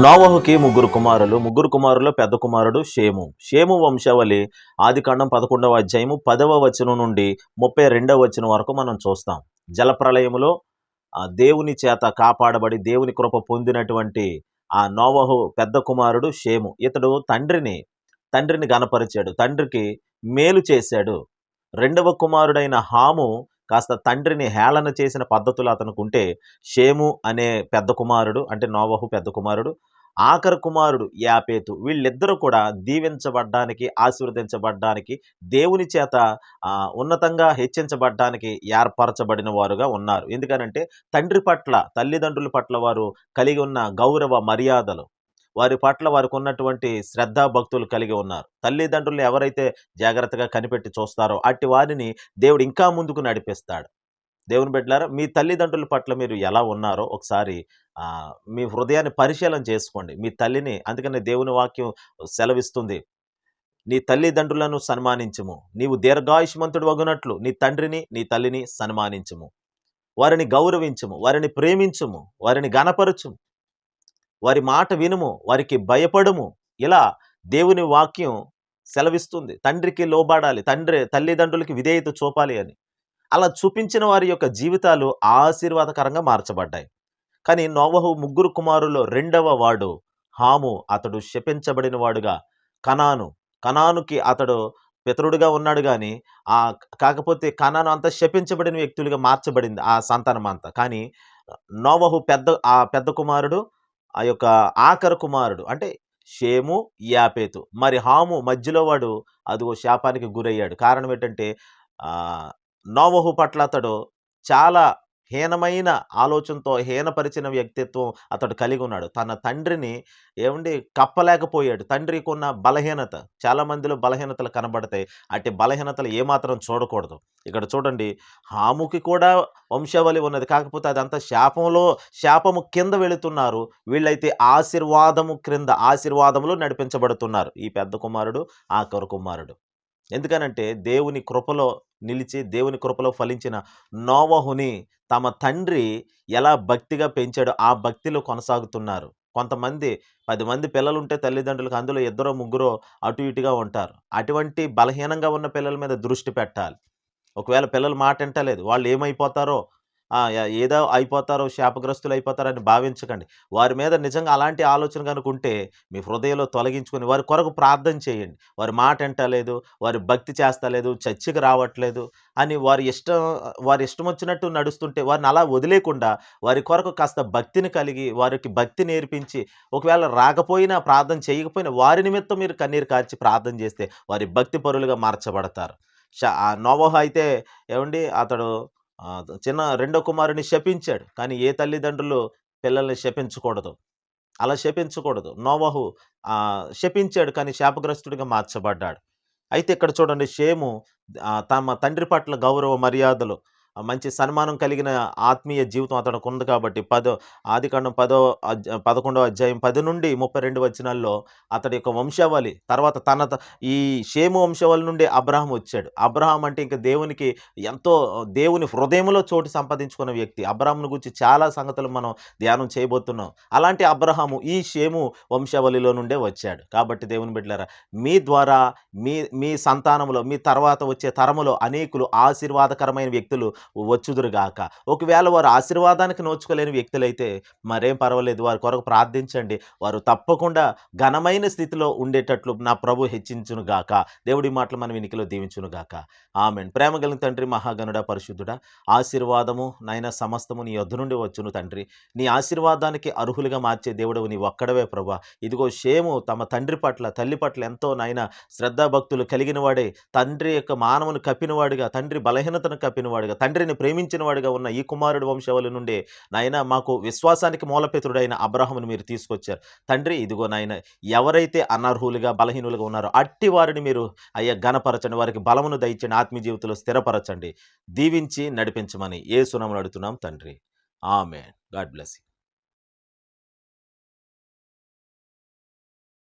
నోవహుకి ముగ్గురు కుమారులు. ముగ్గురు కుమారులు పెద్ద కుమారుడు షేము. షేము వంశావళి ఆదికాండం పదకొండవ అధ్యాయము పదవ వచనం నుండి ముప్పై రెండవ వచనం వరకు మనం చూస్తాం. జలప్రలయములో ఆ దేవుని చేత కాపాడబడి దేవుని కృప పొందినటువంటి ఆ నోవహు పెద్ద కుమారుడు షేము. ఇతడు తండ్రిని తండ్రిని గనపరిచాడు తండ్రికి మేలు చేశాడు. రెండవ కుమారుడైన హాము కాస్త తండ్రిని హేళన చేసిన పద్ధతులు అతనికి ఉంటే షేము అనే పెద్ద కుమారుడు అంటే నోవహు పెద్ద కుమారుడు ఆఖరు కుమారుడు యాపేతు వీళ్ళిద్దరూ కూడా దీవించబడ్డానికి ఆశీర్వదించబడ్డానికి దేవుని చేత ఉన్నతంగా హెచ్చించబడ్డానికి ఏర్పరచబడిన వారుగా ఉన్నారు. ఎందుకనంటే తండ్రి పట్ల తల్లిదండ్రుల పట్ల వారు కలిగి ఉన్న గౌరవ మర్యాదలు వారి పట్ల వారికి ఉన్నటువంటి శ్రద్ధా భక్తులు కలిగి ఉన్నారు. తల్లిదండ్రులు ఎవరైతే జాగ్రత్తగా కనిపెట్టి చూస్తారో అట్టి వారిని దేవుడు ఇంకా ముందుకు నడిపిస్తాడు. దేవుని బిడ్డలారా మీ తల్లిదండ్రుల పట్ల మీరు ఎలా ఉన్నారో ఒకసారి మీ హృదయాన్ని పరిశీలన చేసుకోండి. మీ తల్లిని అందుకని దేవుని వాక్యం సెలవిస్తుంది. నీ తల్లిదండ్రులను సన్మానించము. నీవు దీర్ఘాయుష్మంతుడు వగునట్లు నీ తండ్రిని నీ తల్లిని సన్మానించుము. వారిని గౌరవించుము. వారిని ప్రేమించము. వారిని గనపరచుము వారి మాట వినుము వారికి భయపడుము. ఇలా దేవుని వాక్యం సెలవిస్తుంది. తండ్రికి లోబడాలి తండ్రి తల్లిదండ్రులకి విధేయత చూపాలి అని. అలా చూపించిన వారి యొక్క జీవితాలు ఆశీర్వాదకరంగా మార్చబడ్డాయి. కానీ నోవహు ముగ్గురు కుమారుల్లో రెండవ వాడు హాము అతడు శపించబడిన వాడుగా కనాను. కనానుకి అతడు పితరుడుగా ఉన్నాడు కానీ ఆ కాకపోతే కనాను అంతా శపించబడిన వ్యక్తులుగా మార్చబడింది ఆ సంతానం అంతా కానీ నోవహు పెద్ద ఆ పెద్ద కుమారుడు ఆ యొక్క ఆఖరు కుమారుడు. అంటే షేము యాపేతు. మరి హాము మధ్యలో వాడు అదిగో శాపానికి గురయ్యాడు. కారణం ఏంటంటే నోవహు పట్ల అతడు చాలా హీనమైన ఆలోచనతో హీనపరిచిన వ్యక్తిత్వం అతడు కలిగి ఉన్నాడు. తన తండ్రిని ఏమండి కప్పలేకపోయాడు. తండ్రికి ఉన్న బలహీనత. చాలా మందిలో బలహీనతలు కనబడతాయి. అట్టి బలహీనతలు ఏమాత్రం చూడకూడదు. ఇక్కడ చూడండి హాముకి కూడా వంశావళి ఉన్నది. కాకపోతే అదంతా శాపంలో శాపము కింద వెళుతున్నారు. వీళ్ళైతే ఆశీర్వాదము క్రింద ఆశీర్వాదములు నడిపించబడుతున్నారు. ఈ పెద్ద కుమారుడు ఆఖరు కుమారుడు. ఎందుకనంటే దేవుని కృపలో నిలిచి దేవుని కృపలో ఫలించిన నోవహుని తమ తండ్రి ఎలా భక్తిగా పెంచాడో ఆ భక్తిలో కొనసాగుతున్నారు. కొంతమంది పది మంది పిల్లలు ఉంటే తల్లిదండ్రులకు అందులో ఇద్దరో ముగ్గురో అటు ఇటుగా ఉంటారు. అటువంటి బలహీనంగా ఉన్న పిల్లల మీద దృష్టి పెట్టాలి. ఒకవేళ పిల్లలు మాట వింటలేదు వాళ్ళు ఏమైపోతారో ఏదో అయిపోతారో శాపగ్రస్తులు అయిపోతారని భావించకండి. వారి మీద నిజంగా అలాంటి ఆలోచన కనుక ఉంటే మీ హృదయంలో తొలగించుకొని వారి కొరకు ప్రార్థన చేయండి. వారి మాట వింటలేదు వారి భక్తి చేస్తలేదు చర్చికి రావట్లేదు అని వారి ఇష్టం వారి ఇష్టం వచ్చినట్టు నడుస్తుంటే వారిని అలా వదిలేకుండా వారి కొరకు కాస్త భక్తిని కలిగి వారికి భక్తి నేర్పించి ఒకవేళ రాకపోయినా ప్రార్థన చేయకపోయినా వారి నిమిత్తం మీరు కన్నీరు కార్చి ప్రార్థన చేస్తే వారి భక్తి పరులుగా మార్చబడతారు. ష- ఆ అయితే ఏమండి? అతడు చిన్న రెండో కుమారుని శపించాడు. కానీ ఏ తల్లిదండ్రులు పిల్లల్ని శపించకూడదు. అలా శపించకూడదు. నోవహు శపించాడు కానీ శాపగ్రస్తుడిగా మార్చబడ్డాడు. అయితే ఇక్కడ చూడండి షేము తమ తండ్రి పట్ల గౌరవ మర్యాదలు మంచి సన్మానం కలిగిన ఆత్మీయ జీవితం అతనికి ఉంది కాబట్టి పదో ఆదికాండం పదో పదకొండవ పదకొండో అధ్యాయం పది నుండి ముప్పై రెండు వచనాల్లో అతడి యొక్క వంశావళి తర్వాత తన ఈ షేము వంశావళి నుండి అబ్రహాం వచ్చాడు. అబ్రహాం అంటే ఇంకా దేవునికి ఎంతో దేవుని హృదయంలో చోటు సంపాదించుకున్న వ్యక్తి. అబ్రహాంను గురించి చాలా సంగతులు మనం ధ్యానం చేయబోతున్నాం. అలాంటి అబ్రహాము ఈ షేము వంశావళిలో నుండే వచ్చాడు. కాబట్టి దేవుని బిడ్డలారా మీ ద్వారా మీ మీ సంతానంలో మీ తర్వాత వచ్చే తరములో అనేకులు ఆశీర్వాదకరమైన వ్యక్తులు వచ్చుదురుగాక. ఒకవేళ వారు ఆశీర్వాదానికి నోచుకోలేని వ్యక్తులైతే మరేం పర్వాలేదు. వారి కొరకు ప్రార్థించండి. వారు తప్పకుండా ఘనమైన స్థితిలో ఉండేటట్లు నా ప్రభు హెచ్చించును గాక దేవుడి మాటలు మన వినికిలో దీవించును గాక ఆమెన్. ప్రేమ కలిగిన తండ్రి మహాగనుడ పరిశుద్ధుడా ఆశీర్వాదము నాయన సమస్తము నీ యొద్ధ నుండి వచ్చును తండ్రి. నీ ఆశీర్వాదానికి అర్హులుగా మార్చే దేవుడవు నీ ఒక్కడవే ప్రభా. ఇదిగో షేము తమ తండ్రి పట్ల తల్లి పట్ల ఎంతో నాయన శ్రద్ధాభక్తులు కలిగిన వాడే తండ్రి యొక్క మానవును కప్పినవాడుగా తండ్రి బలహీనతను కప్పినవాడుగా తండ్రిని ప్రేమించిన వాడిగా ఉన్న ఈ కుమారుడు వంశవలి నుండే నాయన మాకు విశ్వాసానికి మూలపితుడైన అబ్రహమును మీరు తీసుకొచ్చారు. తండ్రి ఇదిగో నాయన ఎవరైతే అనర్హులుగా బలహీనులుగా ఉన్నారో అట్టి వారిని మీరు అయ్యా గణపరచండి వారికి బలమును దయచండి ఆత్మీయ జీవితంలో స్థిరపరచండి. దీవించి నడిపించమని ఏ సునమును అడుగుతున్నాం తండ్రి. ఆమె గాడ్ బ్లెస్